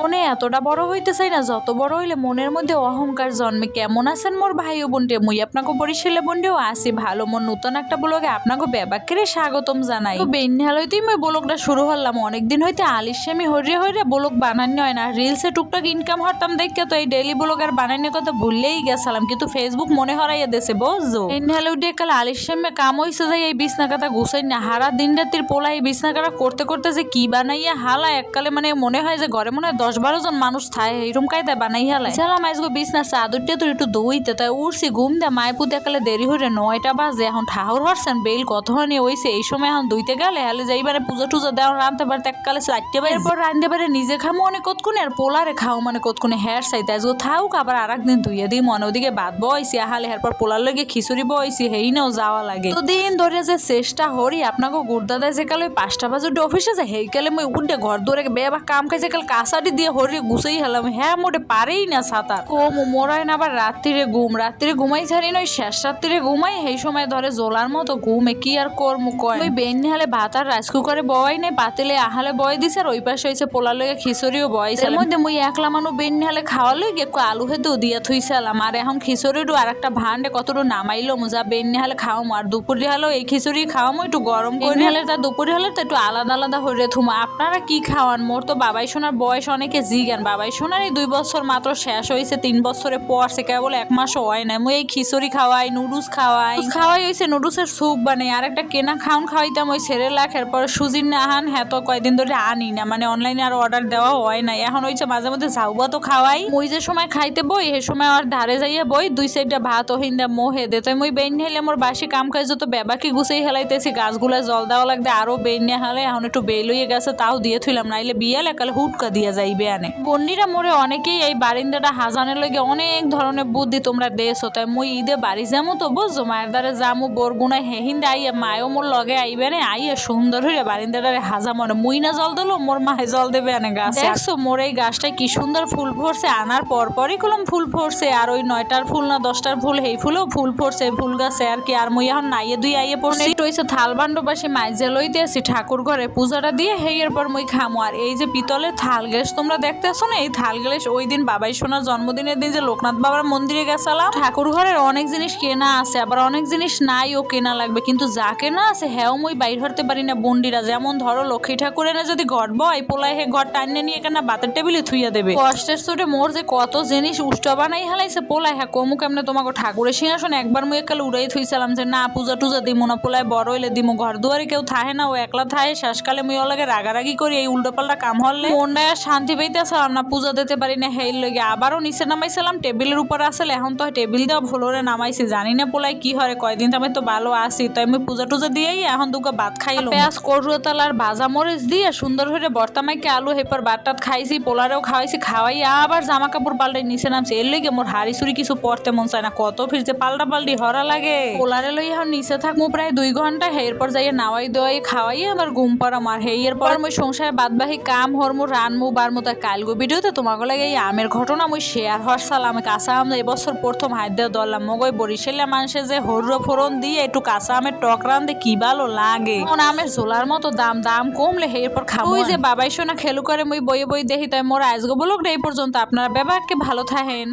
মনে এতটা বড় হইতে চাই না, যত বড় হইলে মনের মধ্যে অহংকার জন্মে। কেমন আছেন মোর ভাই ও বোনটে? মুই আপনাকে বরিশালে বোনটেও আসি ভালো মন নতুন একটা ব্লগে আপনাকে ব্যাপাকে স্বাগতম জানাই। তো বেন্যাল হইতেই মই ব্লগটা শুরু হলাম। অনেকদিন হইতে আলিস্যামি হরিয়ে হইরে ব্লগ বানানি হয় না। রিলসে টুকটাক ইনকাম হরতাম দেখে তো এই ডেইলি ব্লগ আর বানানোর কথা ভুললেই গেছিলাম। কিন্তু ফেসবুক মনে হরাইয়া দেশে বুঝছ? বেন্যাল উঠে কাল আলিস্যামে কাম হইছে যাই এই বিছনা কাটা গুছাই না। হারা দিন রাত্রির পোলা এই বিছনা কাটা করতে করতে যে কি বানাইয়া হালা, এককালে মানে মনে হয় যে ঘরে মনে হয় দশ বারো জন মানুষ থাকে এইরকম কায়দায় বানাই হালাই চালাম আজকে বিছনা চাদরটা তো একটু দইতে তাই উঠছি ঘুম দে মায়পুত একালে দেরি হইরে নয়টা বাজে এখন ঠাহর হরছেন বেল কত হনি হইছে এই সময় এখন দুইতে গেলে হালে যাইবারে পুজো টুজো দেওয়া রাঁধতে পারতে এককালে চারটে বাজে। এরপর রাঁধতে পারে নিজে খামো অনেক কতক্ষণে আর পোলারে খাও মানে কতক্ষণে হেয়ার চাইতে আজকে থাকুক আবার আর একদিন ধুইয়ে দিই মনে ওদিকে ভাত বইছি আহালে এরপর পোলার লগে খিচুড়ি বইছি হেই নাও যাওয়া লাগে। তো দিন ধরে যে চেষ্টা হরি আপনাকে গুড়দাদা যে কালে পাঁচটা বাজে অফিসে যায় হেই কালে মই উঠে ঘর দৌড়ে বেবা কাম খাইছে কাল কাঁচাটি দিয়ে হরি গুছাই হেলাম। হ্যাঁ মোটে পারেই না সাঁতার। কম মোরাই না আবার রাত্রিরে ঘুম। রাত্রিরে ঘুমাই ছাড়ি না ওই শেষ রাত্রিরে ঘুমাই। সেই সময় ধরে জোলার মতো ঘুমে কি আর কর্ম কয়? ওই বেন হালে ভাত আর রাইস কুকারে বয় নেই পাতিলে আহালে বয় দিছে আর ওই পাশে হয়েছে পোলার লগে খিচুড়িও বয় এর মধ্যে মুই একলা মানুষ বেন হালে খাওয়া লগে একটু আলু হেতেও দিয়া থুইছিলাম। আর এখন খিচুড়িরও আর একটা ভান্ডে কতটুকু নামাইলো যা বেন হালে খাওয়ামো। আর দুপুরে হলেও এই খিচুড়ি খাওয়ামো একটু গরম করে হলে তা দুপুরে হলে তো একটু আলাদা আলাদা হয়ে থুমা। আপনারা কি খাওয়ান? মোর তো বাবাই সোনার বয়স অনেকে জিগান, বাবাই সোনার এই দুই বছর মাত্র শেষ হয়েছে, তিন বছরে পরছে কেবল এক মাস হয় না মুই এই খিচুড়ি খাওয়াই, নুডলস খাওয়াই। খাওয়াই হয়েছে, নুডলসের স্যুপ বানাই আর একটা কেনা খাউন খাওয়াইতাম, ওই ছেড়ে লাখ এরপর সুজির না আহান হ্যাঁ তো কয়দিন ধরে আনি না মানে অনলাইনে আর অর্ডার দেওয়া হয় না এখন হয়েছে মাঝে মধ্যে ঝাউবা তো খাওয়াই। মুই যে সময় খাইতে বই, সে সময় আর ধারে যাইয়া বই, দুই সাইডটা ভাত, ওহিন্দা, মোহে দে, তাই মুই বেন হেলে মোর বাসি কাম কাজ তো বেবাকি গুছাই হেলাইতেছি, গাছগুলা জল দেওয়া লাগবে, আরও বেন হালে, এখন একটু বেল হয়ে গেছে, তাও দিয়ে থইলাম, নাইলে বিয়ালে কালে হুটকা দিয়া যাইবে আনে। বন্ডিরা মোরে অনেকেই এই বারিন্দাটা হাজানের লগে অনেক ধরনের বুদ্ধি তোমরা দেছো তাই মুই ঈদে বাড়ি যামু তো বুঝছ? মায়ের দ্বারে যামু বরগুনায় হেহিন্দে আইয়া মায়ও মোর লগে আইবে নে আইয়া সুন্দর হইরে বারিন্দাটারে হাজা মনে মুই না জল দিলো মোর মায়ে জল দেবে আনে গাছ। দেখছ মোর এই গাছটায় কি সুন্দর ফুল ফোরছে আনার পর পরই কলম ফুল ফোরছে আর ওই নয়টার ফুল না দশটার ফুল হেই ফুলও ফুল ফোরছে ফুল গাছে আর কি আর মুই এখন নাইয়ে দুই আইয়ে পড়ছি। একটু হইছে থাল বান্ড বাসি মাইজে লইতে আসি ঠাকুর ঘরে পূজাটা দিয়ে হেই এরপর মুই খামো আর এই যে পিতলের থাল গ্যাস তোমরা দেখতেছো না? এই থাল গ্যাস ওই দিন বাবাই সোনার জন্মদিনের দিন যে লোকনাথ বাবার মন্দিরে গেছিলাম, ঠাকুর ঘরের অনেক জিনিস কেনা আছে, আবার অনেক জিনিস নাই ও কেনা লাগবে, কিন্তু যা কেনা আছে হ্যাঁ মুই বাইর হতে পারি না বন্ডিরা। যেমন ধরো, লক্ষ্মী ঠাকুরের না যদি ঘর বয় পোলাই হে ঘর টাইনে নিয়ে কেনা বাতের টেবিলে থুইয়া দেবে। কষ্টের চোটে মোর যে কত জিনিস উষ্টা বানাই হেলাইছে পোলাই হ্যাঁ কমু কেমনে তোমাকে ঠাকুরের সিংহাসন একবার মুই একাল উড়াই থুইছিলাম যে, না, পূজা টুজা দিমু না পোলাই বড় হইলে দিমু, ঘর দুয়ারে কেউ থাহে না, ও একলা থাহে, শেষকালে মুই ওলাগে রাগারাগি করি, এই উল্টো পাল্টা কাম হলে। মনটায় আর শান্তি পাইতেছিলাম না পূজা দিতে পারি না হেই লগে আবারও নিচে নামাইছিলাম টেবিলের উপর আসলে এখন তো টেবিল দেওয়া ভুলোরে নামাইছি জানি না পোলাই কি হয় কয়দিন তো আমি তো ভালো আসি তাই আমি পূজা টুজা দিয়েই এখন দুটো ভাত খাইলো পেঁয়াজ করুতাল আর ভাজা মরিচ দিয়ে সুন্দর হয়ে বর্তামাইকে আলু হেপর ভাত টাত খাইছি পোলারেও খাওয়াইছি খাওয়াই আবার জামা কাপড় পাল্টাই নিচে নামছে। এর লেগে মোর হাড়ি সুরি কিছু পড়তে মন চায় না কত ফিরছে পাল্টা পাল্টি হরা লাগে। পোলারে লই এখন নিচে থাকব প্রায় দুই ঘণ্টা এরপর যাইয়ে নাওয়াই দোয়াই খাওয়াই আবার ঘুম পাড়া মার হে এরপর মুই সংসারে বাদবাহি কাম হরমু রানমু বারমু তার কালগো ভিডিওতে তোমাকে লাগে এই আমের ঘটনা মুই শেয়ার হরসাল আমি কাঁচা আম এবছর প্রথম হাত দিয়ে দলাম মগই বরিশালে মানুষে যে হর্র ফোরন দিয়ে একটু কাঁচা আমের টক রান্ধে কি ভালো লাগে? এখন আমের ঝোলার মতো দাম দাম কমলে হে এরপর খাব ওই যে বাবাই সোনা খেলু করে মুই বইয়ে বই দেখি তাই মোর আজগো বলুক এই পর্যন্ত। আপনারা ব্যাপারকে ভালো থাকেন।